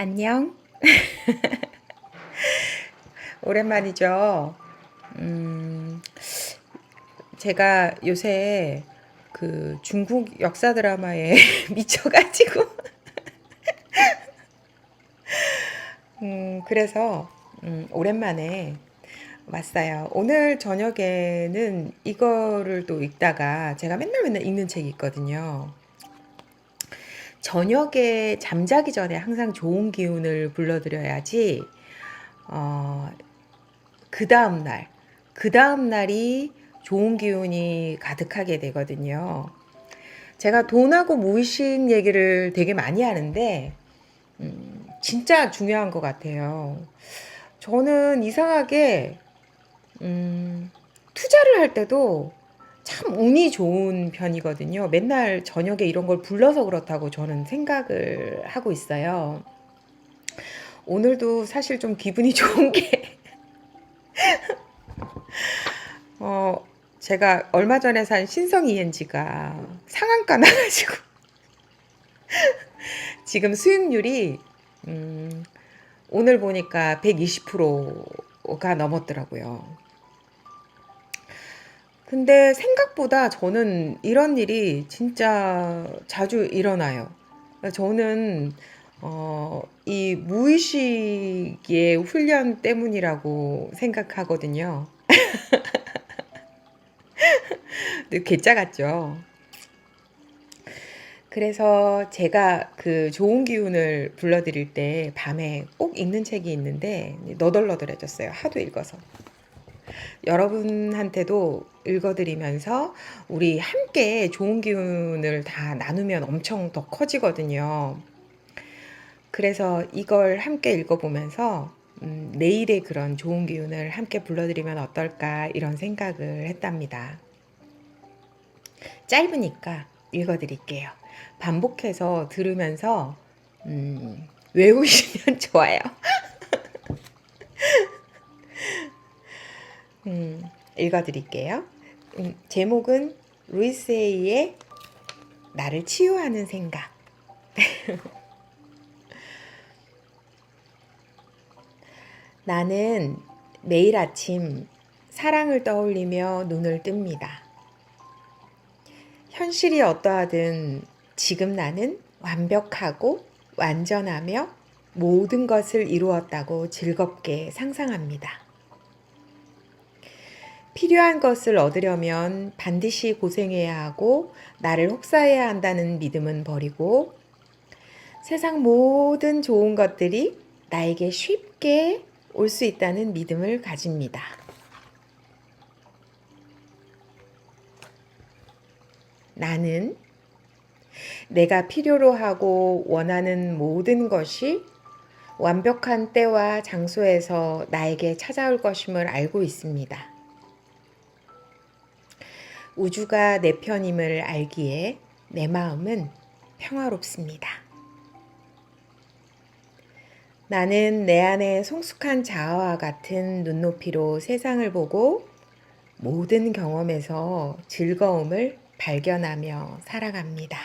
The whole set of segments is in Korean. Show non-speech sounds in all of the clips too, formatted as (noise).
안녕. (laughs) 오랜만이죠. 음, 제가 요새 그 중국 역사 드라마에 (laughs) 미쳐가지고. (laughs) 음, 그래서 음, 오랜만에 왔어요. 오늘 저녁에는 이거를 또 읽다가 제가 맨날 맨날 읽는 책이 있거든요. 저녁에 잠자기 전에 항상 좋은 기운을 불러드려야지, 어, 그 다음날, 그 다음날이 좋은 기운이 가득하게 되거든요. 제가 돈하고 무의식 얘기를 되게 많이 하는데, 음, 진짜 중요한 것 같아요. 저는 이상하게, 음, 투자를 할 때도 참 운이 좋은 편이거든요. 맨날 저녁에 이런 걸 불러서 그렇다고 저는 생각을 하고 있어요. 오늘도 사실 좀 기분이 (laughs) 좋은 게, (laughs) 어, 제가 얼마 전에 산 신성 ENG가 상한가 나가지고, (laughs) 지금 수익률이, 음, 오늘 보니까 120%가 넘었더라고요. 근데 생각보다 저는 이런 일이 진짜 자주 일어나요. 저는 어, 이 무의식의 훈련 때문이라고 생각하거든요. 근데 (laughs) 괴짜 같죠? 그래서 제가 그 좋은 기운을 불러드릴 때 밤에 꼭 읽는 책이 있는데 너덜너덜해졌어요. 하도 읽어서. 여러분한테도 읽어드리면서 우리 함께 좋은 기운을 다 나누면 엄청 더 커지거든요. 그래서 이걸 함께 읽어보면서 음, 내일의 그런 좋은 기운을 함께 불러드리면 어떨까 이런 생각을 했답니다. 짧으니까 읽어드릴게요. 반복해서 들으면서 음, 외우시면 (laughs) 좋아요. (laughs) 음, 읽어드릴게요. 음, 제목은 루이스에이의 나를 치유하는 생각. (laughs) 나는 매일 아침 사랑을 떠올리며 눈을 뜹니다. 현실이 어떠하든 지금 나는 완벽하고 완전하며 모든 것을 이루었다고 즐겁게 상상합니다. 필요한 것을 얻으려면 반드시 고생해야 하고 나를 혹사해야 한다는 믿음은 버리고 세상 모든 좋은 것들이 나에게 쉽게 올 수 있다는 믿음을 가집니다. 나는 내가 필요로 하고 원하는 모든 것이 완벽한 때와 장소에서 나에게 찾아올 것임을 알고 있습니다. 우주가 내 편임을 알기에 내 마음은 평화롭습니다. 나는 내 안의 성숙한 자아와 같은 눈높이로 세상을 보고 모든 경험에서 즐거움을 발견하며 살아갑니다.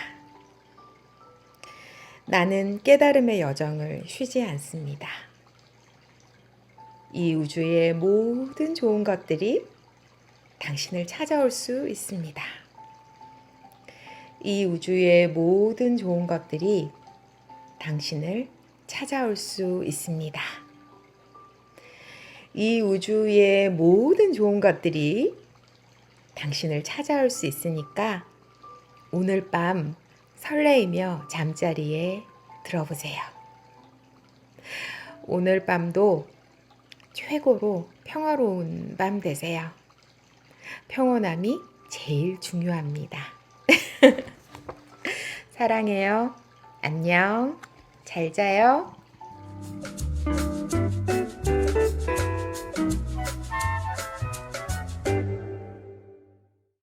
나는 깨달음의 여정을 쉬지 않습니다. 이 우주의 모든 좋은 것들이 당신을 찾아올 수 있습니다. 이 우주의 모든 좋은 것들이 당신을 찾아올 수 있습니다. 이 우주의 모든 좋은 것들이 당신을 찾아올 수 있으니까 오늘 밤 설레이며 잠자리에 들어보세요. 오늘 밤도 최고로 평화로운 밤 되세요. 평온함이 제일 중요합니다. (laughs) 사랑해요. 안녕. 잘 자요.